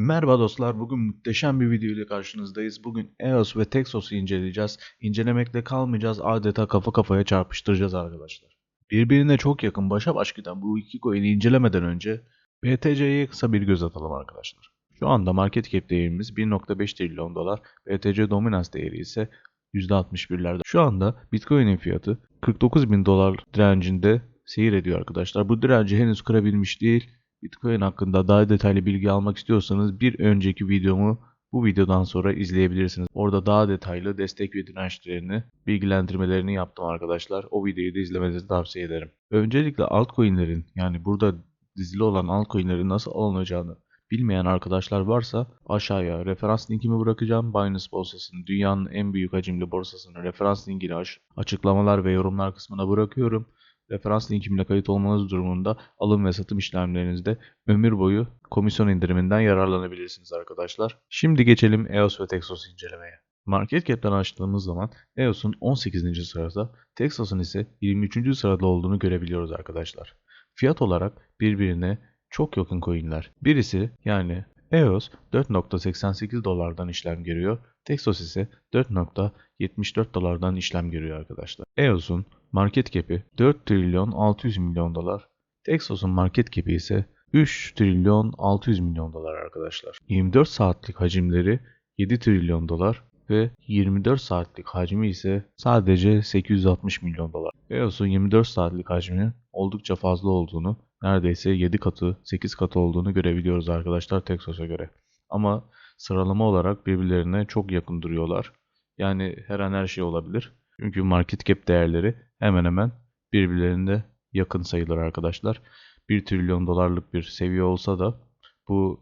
Merhaba dostlar, bugün muhteşem bir video ile karşınızdayız. Bugün EOS ve Texos'u inceleyeceğiz. İncelemekle kalmayacağız, adeta kafa kafaya çarpıştıracağız arkadaşlar. Birbirine çok yakın başa baş giden bu iki coin'i incelemeden önce BTC'ye kısa bir göz atalım arkadaşlar. Şu anda market cap değerimiz 1.5 trilyon dolar, BTC dominans değeri ise %61'lerde. Şu anda Bitcoin'in fiyatı 49 bin dolar direncinde seyir ediyor arkadaşlar. Bu direnci henüz kırabilmiş değil. Bitcoin hakkında daha detaylı bilgi almak istiyorsanız bir önceki videomu bu videodan sonra izleyebilirsiniz. Orada daha detaylı destek ve dirençlerini, bilgilendirmelerini yaptım arkadaşlar. O videoyu da izlemenizi tavsiye ederim. Öncelikle altcoin'lerin yani burada dizili olan altcoin'lerin nasıl alınacağını bilmeyen arkadaşlar varsa aşağıya referans linkimi bırakacağım. Binance borsasının dünyanın en büyük hacimli borsasının referans linkini açıklamalar ve yorumlar kısmına bırakıyorum. Referans linkimle kayıt olmanız durumunda alım ve satım işlemlerinizde ömür boyu komisyon indiriminden yararlanabilirsiniz arkadaşlar. Şimdi geçelim EOS ve Texos incelemeye. Market cap'ten açtığımız zaman EOS'un 18. sırada, Texos'un ise 23. sırada olduğunu görebiliyoruz arkadaşlar. Fiyat olarak birbirine çok yakın coinler. Birisi yani EOS 4.88 dolardan işlem görüyor. Texos ise 4.74 dolardan işlem görüyor arkadaşlar. EOS'un market cap'i 4 trilyon 600 milyon dolar. Texos'un market cap'i ise 3 trilyon 600 milyon dolar arkadaşlar. 24 saatlik hacimleri 7 trilyon dolar ve 24 saatlik hacmi ise sadece 860 milyon dolar. EOS'un 24 saatlik hacmi oldukça fazla olduğunu, neredeyse 7 katı, 8 katı olduğunu görebiliyoruz arkadaşlar Texos'a göre. Ama sıralama olarak birbirlerine çok yakın duruyorlar. Yani her an her şey olabilir. Çünkü market cap değerleri hemen hemen birbirlerine yakın sayılır arkadaşlar. 1 trilyon dolarlık bir seviye olsa da bu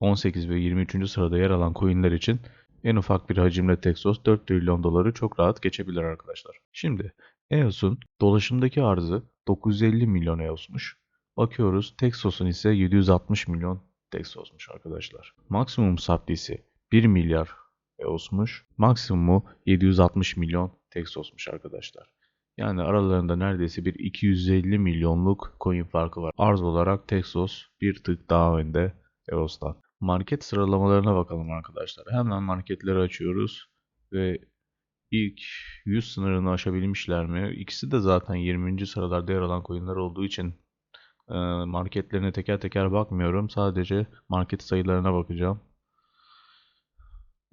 18 ve 23. sırada yer alan coinler için en ufak bir hacimle Texos 4 trilyon doları çok rahat geçebilir arkadaşlar. Şimdi EOS'un dolaşımdaki arzı 950 milyon EOS'muş. Bakıyoruz Texos'un ise 760 milyon Texos'muş arkadaşlar. Maksimum supply'si 1 milyar EOS'muş. Maksimumu 760 milyon Texos'muş arkadaşlar. Yani aralarında neredeyse bir 250 milyonluk coin farkı var. Arz olarak Texos bir tık daha önde EOS'tan. Market sıralamalarına bakalım arkadaşlar. Hemen marketleri açıyoruz ve ilk 100 sınırını aşabilmişler mi? İkisi de zaten 20. sıralarda yer alan coinler olduğu için e, marketlerine teker teker bakmıyorum. Sadece market sayılarına bakacağım.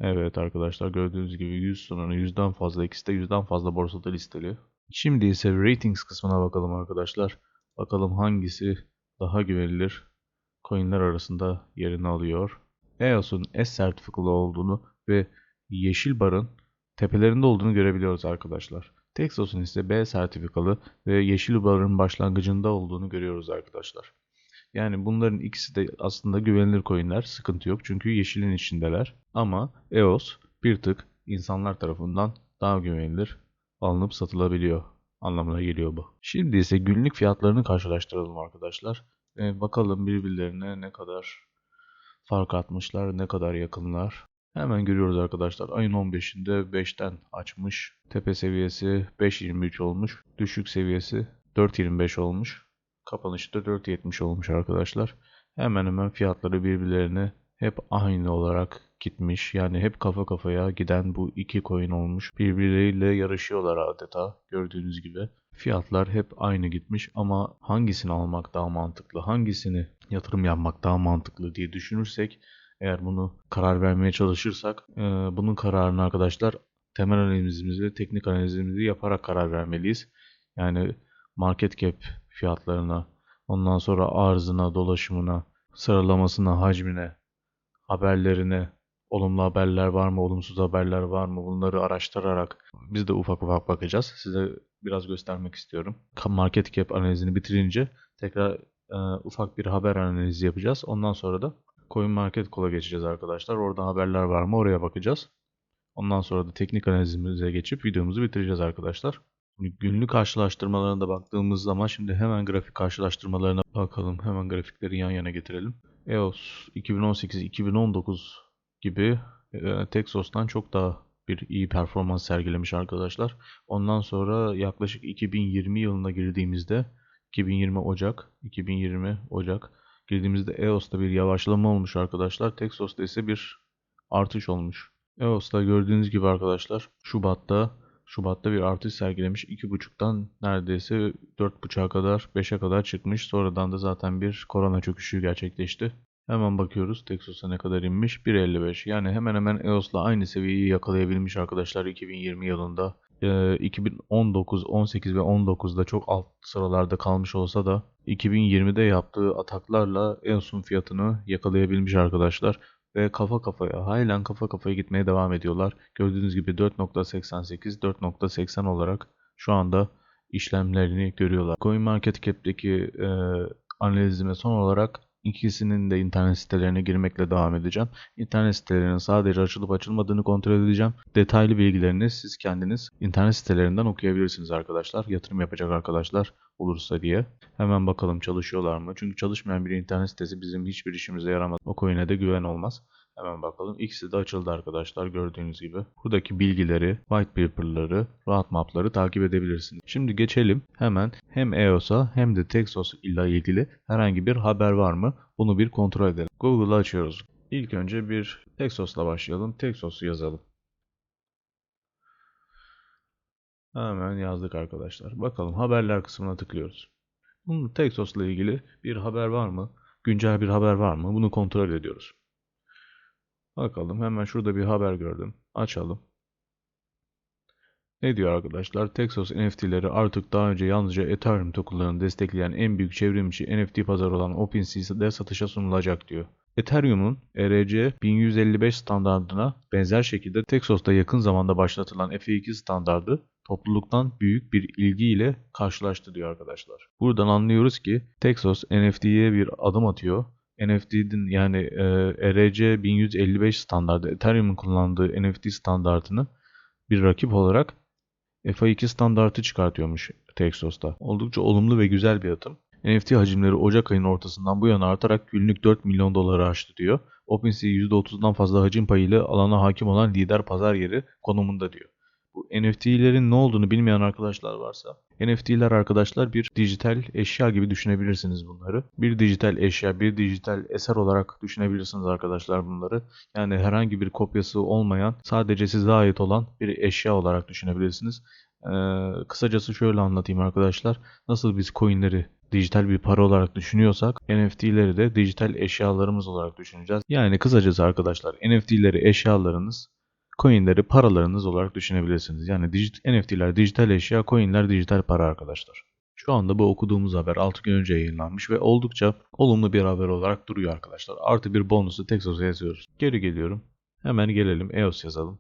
Evet arkadaşlar gördüğünüz gibi 100 sınırı 100'den fazla ikisi de 100'den fazla borsada listeli. Şimdi ise ratings kısmına bakalım arkadaşlar. Bakalım hangisi daha güvenilir coinler arasında yerini alıyor. EOS'un S sertifikalı olduğunu ve yeşil barın tepelerinde olduğunu görebiliyoruz arkadaşlar. Texos'un ise B sertifikalı ve yeşil barın başlangıcında olduğunu görüyoruz arkadaşlar. Yani bunların ikisi de aslında güvenilir coinler. Sıkıntı yok çünkü yeşilin içindeler. Ama EOS bir tık insanlar tarafından daha güvenilir alınıp satılabiliyor anlamına geliyor bu. Şimdi ise günlük fiyatlarını karşılaştıralım arkadaşlar. E, bakalım birbirlerine ne kadar fark atmışlar, ne kadar yakınlar. Hemen görüyoruz arkadaşlar. Ayın 15'inde 5'ten açmış. Tepe seviyesi 5.23 olmuş. Düşük seviyesi 4.25 olmuş. Kapanışı da 4.70 olmuş arkadaşlar. Hemen hemen fiyatları birbirlerine hep aynı olarak gitmiş. Yani hep kafa kafaya giden bu iki coin olmuş. Birbirleriyle yarışıyorlar adeta gördüğünüz gibi. Fiyatlar hep aynı gitmiş ama hangisini almak daha mantıklı, hangisini yatırım yapmak daha mantıklı diye düşünürsek eğer bunu karar vermeye çalışırsak e, bunun kararını arkadaşlar temel analizimizi, teknik analizimizi yaparak karar vermeliyiz. Yani market cap fiyatlarına, ondan sonra arzına, dolaşımına, sıralamasına, hacmine, haberlerine, olumlu haberler var mı, olumsuz haberler var mı bunları araştırarak biz de ufak ufak bakacağız. Size biraz göstermek istiyorum. Market cap analizini bitirince tekrar e, ufak bir haber analizi yapacağız. Ondan sonra da Coin Market Call'a geçeceğiz arkadaşlar. Orada haberler var mı oraya bakacağız. Ondan sonra da teknik analizimize geçip videomuzu bitireceğiz arkadaşlar. Günlük karşılaştırmalarına da baktığımız zaman şimdi hemen grafik karşılaştırmalarına bakalım. Hemen grafikleri yan yana getirelim. EOS 2018-2019 gibi e, Texos'tan çok daha bir iyi performans sergilemiş arkadaşlar. Ondan sonra yaklaşık 2020 yılına girdiğimizde 2020 Ocak, 2020 Ocak Girdiğimizde EOS'ta bir yavaşlama olmuş arkadaşlar. Texos'ta ise bir artış olmuş. EOS'ta gördüğünüz gibi arkadaşlar Şubat'ta Şubat'ta bir artış sergilemiş. 2.5'tan neredeyse 4.5'a kadar 5'e kadar çıkmış. Sonradan da zaten bir korona çöküşü gerçekleşti. Hemen bakıyoruz Texos'a ne kadar inmiş? 1.55. Yani hemen hemen EOS'la aynı seviyeyi yakalayabilmiş arkadaşlar 2020 yılında. Ee, 2019, 18 ve 19'da çok alt sıralarda kalmış olsa da 2020'de yaptığı ataklarla EOS'un fiyatını yakalayabilmiş arkadaşlar ve kafa kafaya, halen kafa kafaya gitmeye devam ediyorlar. Gördüğünüz gibi 4.88, 4.80 olarak şu anda işlemlerini görüyorlar. CoinMarketCap'teki e, analizime son olarak ikisinin de internet sitelerine girmekle devam edeceğim. İnternet sitelerinin sadece açılıp açılmadığını kontrol edeceğim. Detaylı bilgilerini siz kendiniz internet sitelerinden okuyabilirsiniz arkadaşlar. Yatırım yapacak arkadaşlar olursa diye. Hemen bakalım çalışıyorlar mı? Çünkü çalışmayan bir internet sitesi bizim hiçbir işimize yaramaz. O coin'e de güven olmaz. Hemen bakalım. İkisi de açıldı arkadaşlar gördüğünüz gibi. Buradaki bilgileri, white paper'ları, roadmap'ları takip edebilirsiniz. Şimdi geçelim hemen hem EOS'a hem de Texos ile ilgili herhangi bir haber var mı? Bunu bir kontrol edelim. Google'ı açıyoruz. İlk önce bir Texos'la başlayalım. Texos'u yazalım. Hemen yazdık arkadaşlar. Bakalım haberler kısmına tıklıyoruz. Bunun Texos'la ilgili bir haber var mı? Güncel bir haber var mı? Bunu kontrol ediyoruz. Bakalım hemen şurada bir haber gördüm. Açalım. Ne diyor arkadaşlar? Texas NFT'leri artık daha önce yalnızca Ethereum tokenlarını destekleyen en büyük çevrimçi NFT pazarı olan OpenSea'de satışa sunulacak diyor. Ethereum'un ERC 1155 standardına benzer şekilde Texos'ta yakın zamanda başlatılan FE2 standardı topluluktan büyük bir ilgiyle karşılaştı diyor arkadaşlar. Buradan anlıyoruz ki Texas NFT'ye bir adım atıyor NFT'nin yani e, ERC 1155 standardı Ethereum'un kullandığı NFT standartını bir rakip olarak FA2 standartı çıkartıyormuş Texos'ta. Oldukça olumlu ve güzel bir adım. NFT hacimleri Ocak ayının ortasından bu yana artarak günlük 4 milyon doları aştı diyor. OpenSea %30'dan fazla hacim payıyla alana hakim olan lider pazar yeri konumunda diyor. Bu NFT'lerin ne olduğunu bilmeyen arkadaşlar varsa NFT'ler arkadaşlar bir dijital eşya gibi düşünebilirsiniz bunları. Bir dijital eşya, bir dijital eser olarak düşünebilirsiniz arkadaşlar bunları. Yani herhangi bir kopyası olmayan, sadece size ait olan bir eşya olarak düşünebilirsiniz. Ee, kısacası şöyle anlatayım arkadaşlar. Nasıl biz coinleri dijital bir para olarak düşünüyorsak NFT'leri de dijital eşyalarımız olarak düşüneceğiz. Yani kısacası arkadaşlar NFT'leri eşyalarınız coinleri paralarınız olarak düşünebilirsiniz. Yani dijit, NFT'ler dijital eşya, coinler dijital para arkadaşlar. Şu anda bu okuduğumuz haber 6 gün önce yayınlanmış ve oldukça olumlu bir haber olarak duruyor arkadaşlar. Artı bir bonusu Texos'a yazıyoruz. Geri geliyorum. Hemen gelelim EOS yazalım.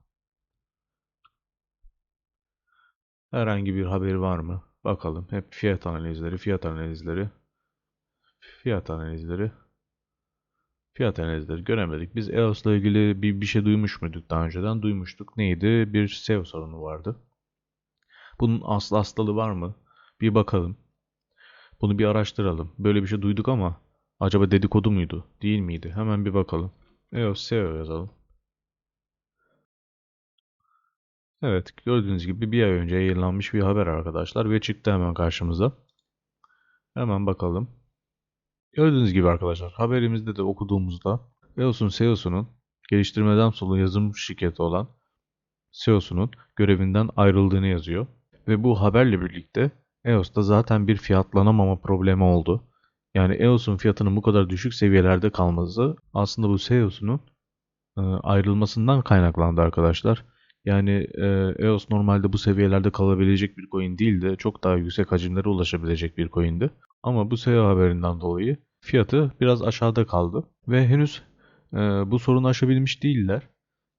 Herhangi bir haberi var mı? Bakalım. Hep fiyat analizleri, fiyat analizleri, fiyat analizleri. Fiyat analizleri göremedik. Biz EOS'la ilgili bir, bir şey duymuş muyduk daha önceden? Duymuştuk. Neydi? Bir SEO sorunu vardı. Bunun aslı hastalığı var mı? Bir bakalım. Bunu bir araştıralım. Böyle bir şey duyduk ama acaba dedikodu muydu? Değil miydi? Hemen bir bakalım. EOS SEO yazalım. Evet gördüğünüz gibi bir ay önce yayınlanmış bir haber arkadaşlar ve çıktı hemen karşımıza. Hemen bakalım. Gördüğünüz gibi arkadaşlar haberimizde de okuduğumuzda EOS'un CEO'sunun geliştirmeden sonra yazılım şirketi olan CEO'sunun görevinden ayrıldığını yazıyor. Ve bu haberle birlikte EOS'ta zaten bir fiyatlanamama problemi oldu. Yani EOS'un fiyatının bu kadar düşük seviyelerde kalması aslında bu CEO'sunun e, ayrılmasından kaynaklandı arkadaşlar. Yani EOS normalde bu seviyelerde kalabilecek bir coin değil de çok daha yüksek hacimlere ulaşabilecek bir coin'di. Ama bu SEO haberinden dolayı fiyatı biraz aşağıda kaldı. Ve henüz e, bu sorunu aşabilmiş değiller.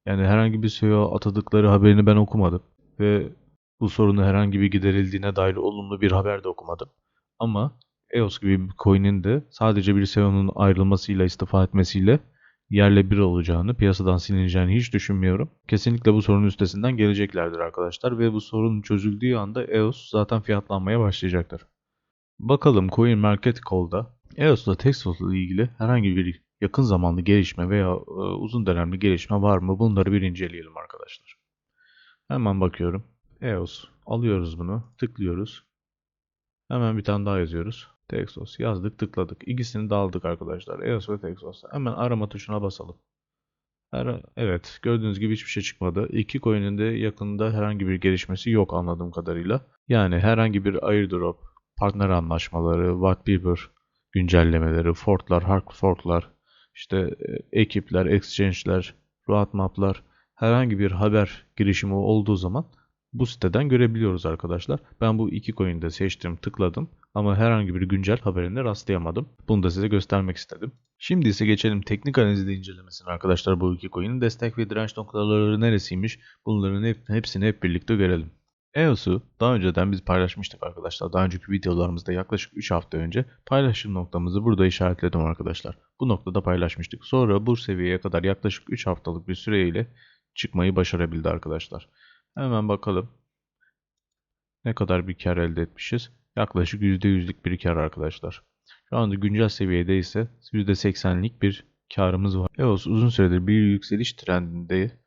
Yani herhangi bir SEO atadıkları haberini ben okumadım. Ve bu sorunu herhangi bir giderildiğine dair olumlu bir haber de okumadım. Ama EOS gibi bir coin'in de sadece bir SEO'nun ayrılmasıyla, istifa etmesiyle yerle bir olacağını, piyasadan silineceğini hiç düşünmüyorum. Kesinlikle bu sorunun üstesinden geleceklerdir arkadaşlar ve bu sorun çözüldüğü anda EOS zaten fiyatlanmaya başlayacaktır. Bakalım Coin Market Call'da EOS'la Texas ile ilgili herhangi bir yakın zamanlı gelişme veya e, uzun dönemli gelişme var mı? Bunları bir inceleyelim arkadaşlar. Hemen bakıyorum. EOS alıyoruz bunu, tıklıyoruz. Hemen bir tane daha yazıyoruz. Texos yazdık tıkladık. İkisini de aldık arkadaşlar. EOS ve Texos. Hemen arama tuşuna basalım. Evet gördüğünüz gibi hiçbir şey çıkmadı. İki coin'in de yakında herhangi bir gelişmesi yok anladığım kadarıyla. Yani herhangi bir airdrop, partner anlaşmaları, whitepaper güncellemeleri, forklar, hard forklar, işte e, ekipler, exchange'ler, roadmap'lar herhangi bir haber girişimi olduğu zaman bu siteden görebiliyoruz arkadaşlar. Ben bu iki coin'de seçtim, tıkladım ama herhangi bir güncel haberine rastlayamadım. Bunu da size göstermek istedim. Şimdi ise geçelim teknik analizde incelemesine arkadaşlar bu iki coin'in destek ve direnç noktaları neresiymiş bunların hep, hepsini hep birlikte görelim. EOS'u daha önceden biz paylaşmıştık arkadaşlar. Daha önceki videolarımızda yaklaşık 3 hafta önce paylaşım noktamızı burada işaretledim arkadaşlar. Bu noktada paylaşmıştık. Sonra bu seviyeye kadar yaklaşık 3 haftalık bir süreyle çıkmayı başarabildi arkadaşlar. Hemen bakalım. Ne kadar bir kar elde etmişiz? Yaklaşık %100'lük bir kar arkadaşlar. Şu anda güncel seviyede ise %80'lik bir karımız var. EOS uzun süredir bir yükseliş trendinde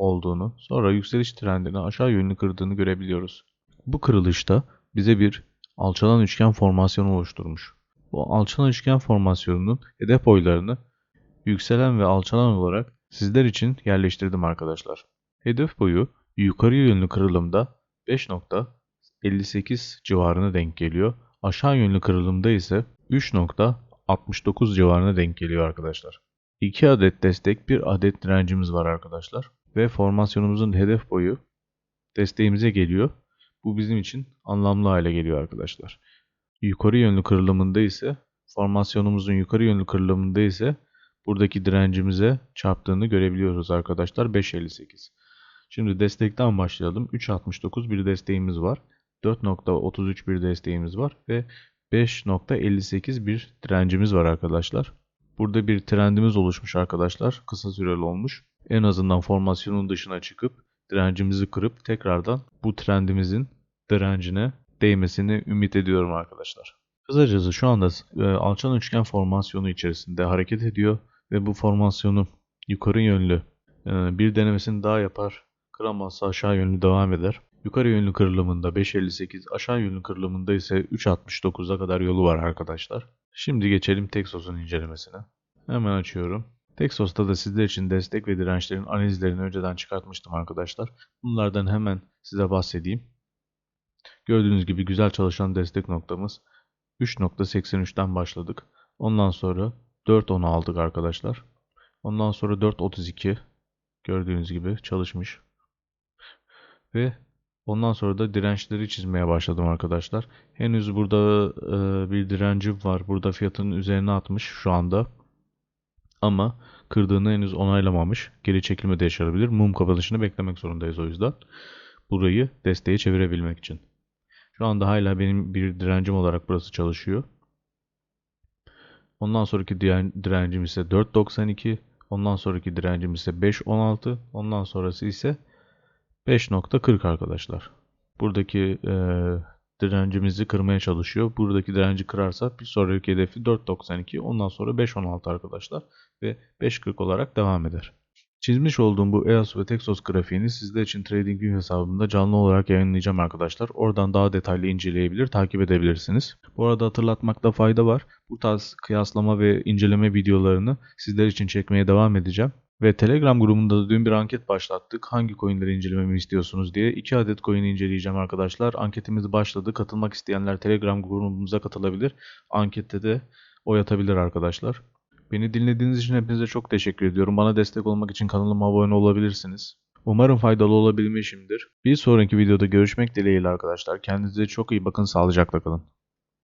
olduğunu, sonra yükseliş trendini aşağı yönlü kırdığını görebiliyoruz. Bu kırılışta bize bir alçalan üçgen formasyonu oluşturmuş. Bu alçalan üçgen formasyonunun hedef boylarını yükselen ve alçalan olarak sizler için yerleştirdim arkadaşlar. Hedef boyu yukarı yönlü kırılımda 5.58 civarına denk geliyor. Aşağı yönlü kırılımda ise 3.69 civarına denk geliyor arkadaşlar. 2 adet destek, 1 adet direncimiz var arkadaşlar. Ve formasyonumuzun hedef boyu desteğimize geliyor. Bu bizim için anlamlı hale geliyor arkadaşlar. Yukarı yönlü kırılımında ise formasyonumuzun yukarı yönlü kırılımında ise buradaki direncimize çarptığını görebiliyoruz arkadaşlar 5.58. Şimdi destekten başlayalım. 3.69 bir desteğimiz var. 4.33 bir desteğimiz var ve 5.58 bir direncimiz var arkadaşlar. Burada bir trendimiz oluşmuş arkadaşlar. Kısa süreli olmuş. En azından formasyonun dışına çıkıp direncimizi kırıp tekrardan bu trendimizin direncine değmesini ümit ediyorum arkadaşlar. Kısacası şu anda e, alçan üçgen formasyonu içerisinde hareket ediyor ve bu formasyonu yukarı yönlü e, bir denemesini daha yapar. Kıramazsa aşağı yönlü devam eder. Yukarı yönlü kırılımında 5.58, aşağı yönlü kırılımında ise 3.69'a kadar yolu var arkadaşlar. Şimdi geçelim Texos'un incelemesine. Hemen açıyorum. Texos'ta da sizler için destek ve dirençlerin analizlerini önceden çıkartmıştım arkadaşlar. Bunlardan hemen size bahsedeyim. Gördüğünüz gibi güzel çalışan destek noktamız 3.83'ten başladık. Ondan sonra 4.10 aldık arkadaşlar. Ondan sonra 4.32 gördüğünüz gibi çalışmış. Ve ondan sonra da dirençleri çizmeye başladım arkadaşlar. Henüz burada e, bir direncim var. Burada fiyatın üzerine atmış şu anda. Ama kırdığını henüz onaylamamış. Geri çekilme de yaşanabilir. Mum kapanışını beklemek zorundayız o yüzden. Burayı desteğe çevirebilmek için. Şu anda hala benim bir direncim olarak burası çalışıyor. Ondan sonraki direncim ise 4.92. Ondan sonraki direncim ise 5.16. Ondan sonrası ise 5.40 arkadaşlar. Buradaki e, direncimizi kırmaya çalışıyor. Buradaki direnci kırarsa bir sonraki hedefi 4.92 ondan sonra 5.16 arkadaşlar ve 5.40 olarak devam eder. Çizmiş olduğum bu EOS ve Texos grafiğini sizler için TradingView hesabımda canlı olarak yayınlayacağım arkadaşlar. Oradan daha detaylı inceleyebilir, takip edebilirsiniz. Bu arada hatırlatmakta fayda var. Bu tarz kıyaslama ve inceleme videolarını sizler için çekmeye devam edeceğim. Ve Telegram grubunda da dün bir anket başlattık. Hangi coinleri incelememi istiyorsunuz diye. 2 adet coin inceleyeceğim arkadaşlar. Anketimiz başladı. Katılmak isteyenler Telegram grubumuza katılabilir. Ankette de oy atabilir arkadaşlar. Beni dinlediğiniz için hepinize çok teşekkür ediyorum. Bana destek olmak için kanalıma abone olabilirsiniz. Umarım faydalı olabilmişimdir. Bir sonraki videoda görüşmek dileğiyle arkadaşlar. Kendinize çok iyi bakın. Sağlıcakla kalın.